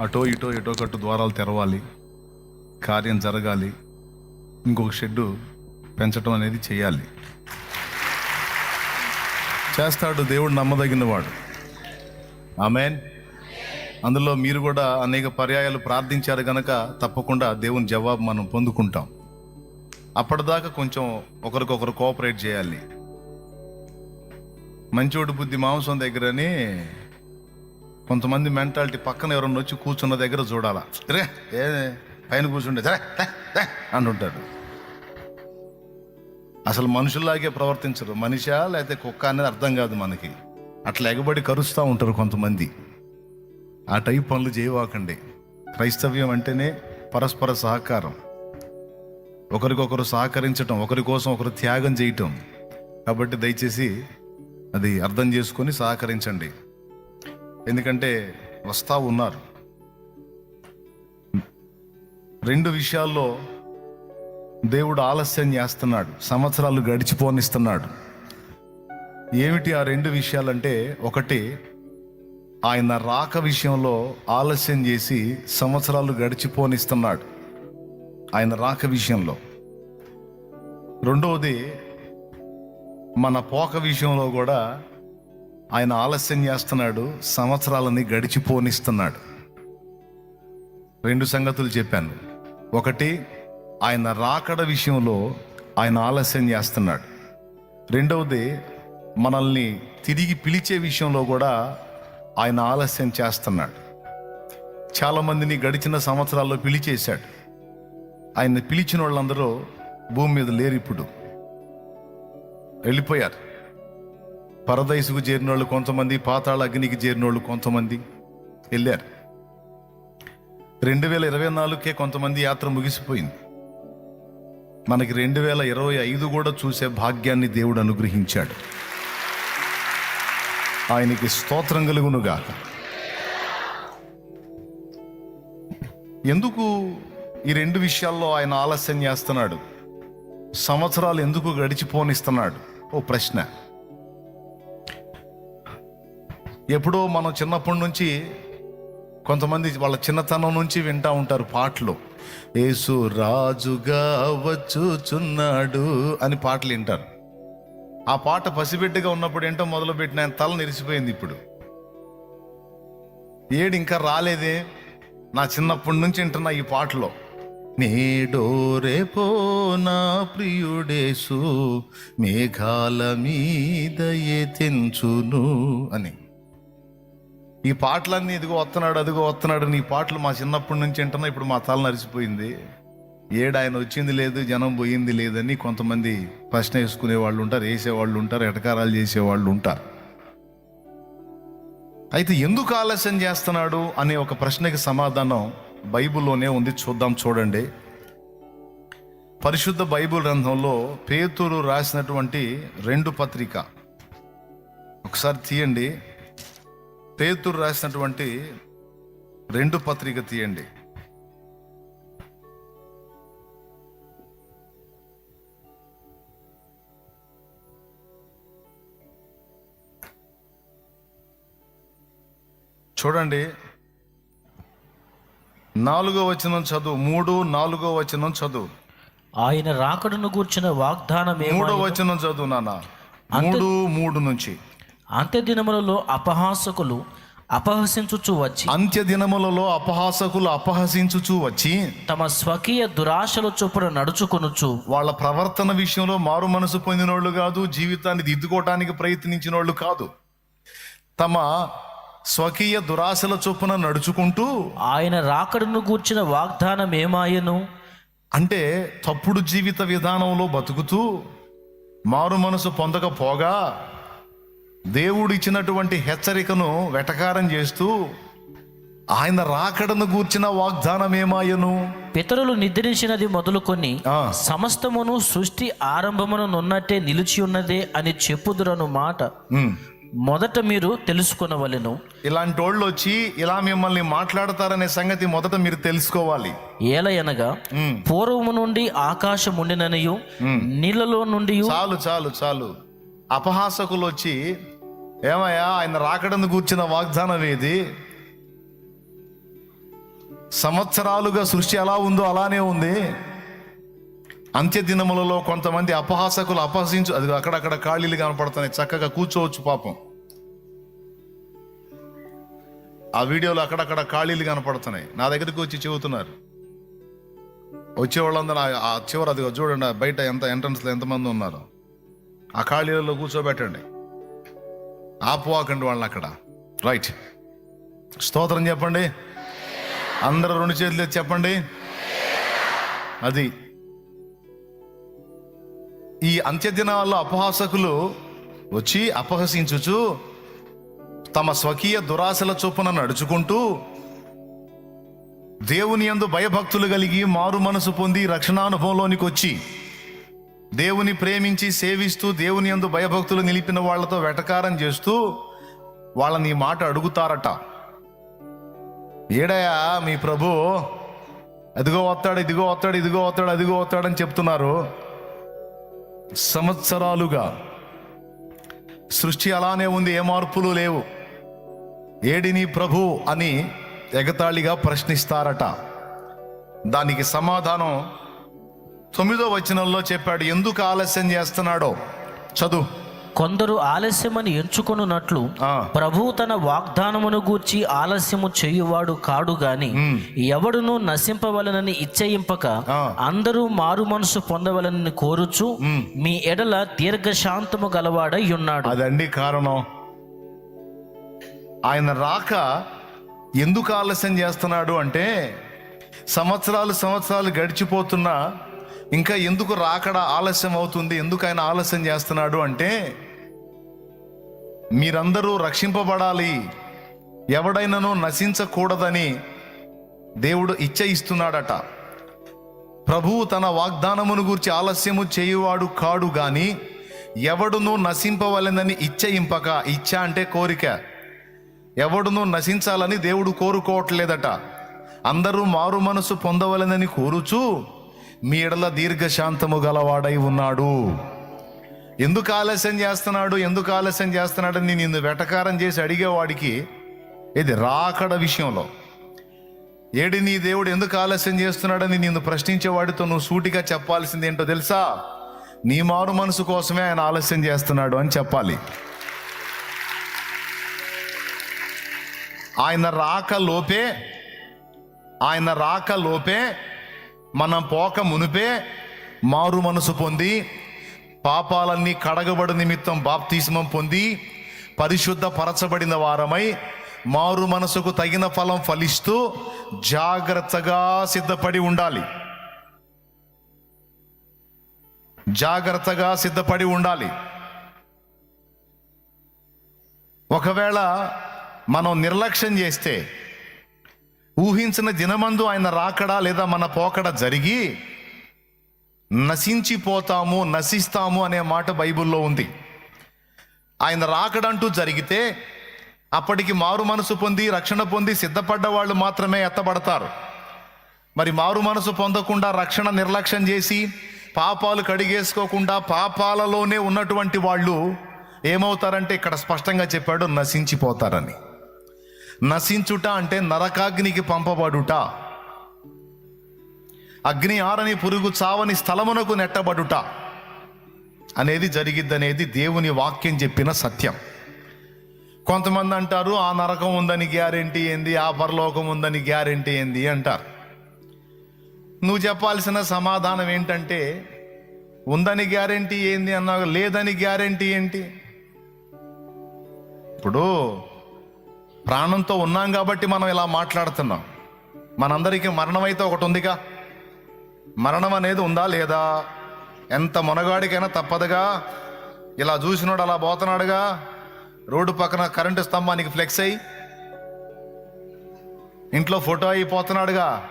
అటో ఇటో ఇటో కట్టు ద్వారాలు తెరవాలి. కార్యం జరగాలి. ఇంకొక షెడ్డు పెంచడం అనేది చేయాలి. చేస్తాడు దేవుడు నమ్మదగినవాడు. ఆమెన్. అందులో మీరు కూడా అనేక పర్యాయాలు ప్రార్థించారు గనక తప్పకుండా దేవుని జవాబు మనం పొందుకుంటాం. అప్పటిదాకా కొంచెం ఒకరికొకరు కోఆపరేట్ చేయాలి. మంచోడు బుద్ధి మాంసం దగ్గరని కొంతమంది మెంటాలిటీ పక్కన ఎవరన్నా వచ్చి కూర్చున్న దగ్గర చూడాలా. రే ఏ పైన కూర్చుండే. సరే అంటుంటాడు. అసలు మనుషుల్లాగే ప్రవర్తించరు. మనిషా లేకపోతే కుక్క అనేది అర్థం కాదు మనకి. అట్లా ఎగబడి కరుస్తూ ఉంటారు కొంతమంది. ఆ టైప్ పనులు చేయవాకండి. క్రైస్తవ్యం అంటేనే పరస్పర సహకారం. ఒకరికొకరు సహకరించటం ఒకరి కోసం ఒకరు త్యాగం చేయటం. కాబట్టి దయచేసి అది అర్థం చేసుకొని సహకరించండి. ఎందుకంటే వస్తా ఉన్నారు. రెండు విషయాల్లో దేవుడు ఆలస్యం చేస్తున్నాడు. సంవత్సరాలు గడిచిపోనిస్తున్నాడు. ఏమిటి ఆ రెండు విషయాలంటే ఒకటి ఆయన రాక విషయంలో ఆలస్యం చేసి సంవత్సరాలు గడిచిపోనిస్తున్నాడు. ఆయన రాక విషయంలో. రెండవది మన పోక విషయంలో కూడా ఆయన ఆలస్యం చేస్తున్నాడు సంవత్సరాలని గడిచిపోనిస్తున్నాడు. రెండు సంగతులు చెప్పాను. ఒకటి ఆయన రాకడ విషయంలో ఆయన ఆలస్యం చేస్తున్నాడు. రెండవది మనల్ని తిరిగి పిలిచే విషయంలో కూడా ఆయన ఆలస్యం చేస్తున్నాడు. చాలామందిని గడిచిన సంవత్సరాల్లో పిలిచేశాడు. ఆయన పిలిచిన వాళ్ళందరూ భూమి మీద లేరు ఇప్పుడు. వెళ్ళిపోయారు. పరదైసుకు చేరిన వాళ్ళు కొంతమంది పాతాళ అగ్నికి చేరిన వాళ్ళు కొంతమంది వెళ్ళారు. రెండు వేల ఇరవై నాలుగుకే కొంతమంది యాత్ర ముగిసిపోయింది. మనకి రెండు వేల ఇరవై ఐదు కూడా చూసే భాగ్యాన్ని దేవుడు అనుగ్రహించాడు. ఆయనకి స్తోత్రం కలుగునుగాక. ఎందుకు ఈ రెండు విషయాల్లో ఆయన ఆలస్యం చేస్తున్నాడు? సంవత్సరాలు ఎందుకు గడిచిపోనిస్తున్నాడు? ఓ ప్రశ్న. ఎప్పుడో మనం చిన్నప్పటి నుంచి కొంతమంది వాళ్ళ చిన్నతనం నుంచి వింటా ఉంటారు పాటలు. యేసు రాజుగా వచ్చుచున్నాడు అని పాటలు వింటారు. ఆ పాట పసిబిడ్డగా ఉన్నప్పుడు ఏంటో మొదలుపెట్టిన ఆయన తల నిరిసిపోయింది ఇప్పుడు. ఏడు ఇంకా రాలేదే. నా చిన్నప్పటి నుంచి వింటున్నా ఈ పాటలో నేడో రేపో నా ప్రియుడేసు మేఘాల మీద తెంచును అని. ఈ పాటలన్నీ ఇదిగో వస్తున్నాడు అదిగో వస్తున్నాడు నీ పాటలు మా చిన్నప్పటి నుంచి వింటున్నా ఇప్పుడు మా తల నరిసిపోయింది. ఏడు ఆయన వచ్చింది లేదు జనం పోయింది లేదని కొంతమంది ప్రశ్న వేసుకునే వాళ్ళు ఉంటారు వేసేవాళ్ళు ఉంటారు ఎటకారాలు చేసేవాళ్ళు ఉంటారు. అయితే ఎందుకు ఆలస్యం చేస్తున్నాడు అనే ఒక ప్రశ్నకి సమాధానం బైబిల్లోనే ఉంది చూద్దాం చూడండి. పరిశుద్ధ బైబిల్ గ్రంథంలో పేతురు రాసినటువంటి రెండు పత్రిక. ఒకసారి తీయండి. పేతురు రాసినటువంటి రెండు పత్రిక తీయండి. చూడండి నాలుగో వచనం చదువు మూడు నాలుగో వచనం చదువు. ఆయన రాకడను గూర్చిన వాగ్దానం మూడో వచనం చదువు నాన్న. మూడు మూడు నుంచి. అంత్య దినములలో అపహాసకులు అపహసించుచు వచ్చి అంత్య దినములలో అపహాసకులు అపహసించుచూ వచ్చి తమ స్వకీయ దురాశల చొప్పున నడుచుకొనుచు వాళ్ళ ప్రవర్తన విషయంలో మారు మనసు పొందినోళ్ళు కాదు జీవితాన్ని దిద్దుకోవటానికి ప్రయత్నించిన వాళ్ళు కాదు. తమ స్వకీయ దురాశల చొప్పున నడుచుకుంటూ ఆయన రాకడను గూర్చిన వాగ్దానం ఏమాయను? అంటే తప్పుడు జీవిత విధానంలో బతుకుతూ మారు మనసు పొందకపోగా దేవుడు ఇచ్చినటువంటి హెచ్చరికను వెటకారం చేస్తూ ఆయన రాకడను గూర్చిన వాగ్దానం ఏమాయను పితరులు నిద్రించినది మొదలుకొని. సమస్తమును సృష్టి ఆరంభమును నున్నట్టే నిలిచి ఉన్నదే అని చెప్పుదురను మాట. మొదట మీరు తెలుసుకొనవలెను ఇలాంటి వాళ్ళు వచ్చి ఇలా మిమ్మల్ని మాట్లాడతారనే సంగతి మొదట మీరు తెలుసుకోవాలి ఏలయనగా. పూర్వము నుండి ఆకాశం ఉండిననియు నీళ్ళలో నుండి చాలు చాలు చాలు అపహాసకులు వచ్చి ఏమయ్యా ఆయన రాకడను కూర్చిన వాగ్దానం ఏది? సంవత్సరాలుగా సృష్టి ఎలా ఉందో అలానే ఉంది. అంత్యదినములలో కొంతమంది అపహాసకులు అపహసించు అది అక్కడక్కడ ఖాళీలు కనపడుతున్నాయి. చక్కగా కూర్చోవచ్చు పాపం. ఆ వీడియోలో అక్కడక్కడ ఖాళీలు కనపడుతున్నాయి. నా దగ్గరికి వచ్చి చెబుతున్నారు. వచ్చే వాళ్ళందరూ ఆ- చివరి అది చూడండి బయట ఎంత ఎంట్రన్స్లో ఎంతమంది ఉన్నారు. ఆ ఖాళీలలో కూర్చోబెట్టండి. ఆపువాకండి వాళ్ళని అక్కడ. రైట్ స్తోత్రం చెప్పండి. అందరూ రెండు చేతులు చెప్పండి. అది ఈ అంత్యదినాల్లో అపహాసకులు వచ్చి అపహసించుచు తమ స్వకీయ దురాశల చొప్పున నడుచుకుంటూ దేవుని యందు భయభక్తులు కలిగి మారు మనసు పొంది రక్షణానుభవంలోనికి వచ్చి దేవుని ప్రేమించి సేవిస్తూ దేవుని యందు భయభక్తులు నిలిపిన వాళ్ళతో వెటకారం చేస్తూ వాళ్ళని ఈ మాట అడుగుతారట. ఏడయా మీ ప్రభు? అదిగో వస్తాడు ఇదిగో వస్తాడు ఇదిగో వస్తాడు అదిగో వస్తాడని చెప్తున్నారు. సంవత్సరాలుగా సృష్టి అలానే ఉంది ఏ మార్పులు లేవు. ఏడిని ప్రభు అని ఎగతాళిగా ప్రశ్నిస్తారట. దానికి సమాధానం తొమ్మిదో వచనంలో చెప్పాడు ఎందుకు ఆలస్యం చేస్తున్నాడో? చదువు. కొందరు ఆలస్యమని ఎంచుకొనున్నట్లు ఆ. ప్రభువు తన వాగ్దానమును గూర్చి ఆలస్యము చేయువాడు కాడు గాని ఎవడును నశింపవలనని ఇచ్చయింపక. అందరూ మారు మనసు పొందవలనని కోరుచు మీ ఎడల దీర్ఘశాంతము గలవాడై ఉన్నాడు. అదండి కారణం. ఆయన రాక ఎందుకు ఆలస్యం చేస్తున్నాడు అంటే సంవత్సరాలు సంవత్సరాలు గడిచిపోతున్నా ఇంకా ఎందుకు రాకడ ఆలస్యం అవుతుంది? ఎందుకు ఆయన ఆలస్యం చేస్తున్నాడు అంటే మీరందరూ రక్షింపబడాలి. ఎవడైనాను నశించకూడదని దేవుడు ఇచ్చ ఇస్తున్నాడట ప్రభువు తన వాగ్దానమును గురించి ఆలస్యము చేయువాడు కాడు గాని ఎవడును నశింపవలెనని ఇచ్చయింపక ఇచ్చ అంటే కోరిక. ఎవడును నశించాలని దేవుడు కోరుకోవట్లేదట. అందరూ మారు మనసు పొందవలెనని కోరుచు మీ ఎడల దీర్ఘశాంతము గలవాడై ఉన్నాడు. ఎందుకు ఆలస్యం చేస్తున్నాడు? ఎందుకు ఆలస్యం చేస్తున్నాడని నిన్ను వెటకారం చేసి అడిగేవాడికి ఇది రాకడ విషయంలో. ఏడి నీ దేవుడు ఎందుకు ఆలస్యం చేస్తున్నాడని నిన్ను ప్రశ్నించేవాడితో నువ్వు సూటిగా చెప్పాల్సింది ఏంటో తెలుసా? నీ మారు మనసు కోసమే ఆయన ఆలస్యం చేస్తున్నాడు అని చెప్పాలి. ఆయన రాక లోపే ఆయన రాక లోపే మనం పోక మునిపే మారు మనసు పొంది పాపాలన్నీ కడగబడి నిమిత్తం బాప్తిస్మం పొంది పరిశుద్ధ పరచబడిన వారమై మారు మనసుకు తగిన ఫలం ఫలిస్తూ జాగ్రత్తగా సిద్ధపడి ఉండాలి. జాగ్రత్తగా సిద్ధపడి ఉండాలి. ఒకవేళ మనం నిర్లక్ష్యం చేస్తే ఊహించిన దినమందు ఆయన రాకడా లేదా మన పోకడ జరిగి నశించిపోతాము నశిస్తాము అనే మాట బైబిల్లో ఉంది. ఆయన రాకడంటూ జరిగితే అప్పటికి మారు మనసు పొంది రక్షణ పొంది సిద్ధపడ్డ వాళ్ళు మాత్రమే ఎత్తబడతారు. మరి మారు మనసు పొందకుండా రక్షణ నిర్లక్ష్యం చేసి పాపాలు కడిగేసుకోకుండా పాపాలలోనే ఉన్నటువంటి వాళ్ళు ఏమవుతారంటే ఇక్కడ స్పష్టంగా చెప్పాడు నశించిపోతారని. నశించుట అంటే నరకాగ్నికి పంపబడుట. అగ్ని ఆరని పురుగు చావని స్థలమునకు నెట్టబడుట అనేది జరిగిద్దనేది దేవుని వాక్యం చెప్పిన సత్యం. కొంతమంది అంటారు ఆ నరకం ఉందని గ్యారెంటీ ఏంది? ఆ పరలోకం ఉందని గ్యారెంటీ ఏంది? అంటారు. నువ్వు చెప్పాల్సిన సమాధానం ఏంటంటే ఉందని గ్యారెంటీ ఏంది? అన్నావు. లేదని గ్యారెంటీ ఏంటి? ఇప్పుడు ప్రాణంతో ఉన్నాం కాబట్టి మనం ఇలా మాట్లాడుతున్నాం. మనందరికీ మరణం అయితే ఒకటి ఉందిగా మరణం అనేది ఉందా లేదా? ఎంత మునగాడికైనా తప్పదుగా. ఇలా చూసినోడు అలా పోతున్నాడుగా. రోడ్డు పక్కన కరెంటు స్తంభానికి ఫ్లెక్స్ అయ్యి. ఇంట్లో ఫోటో అయిపోతున్నాడుగా.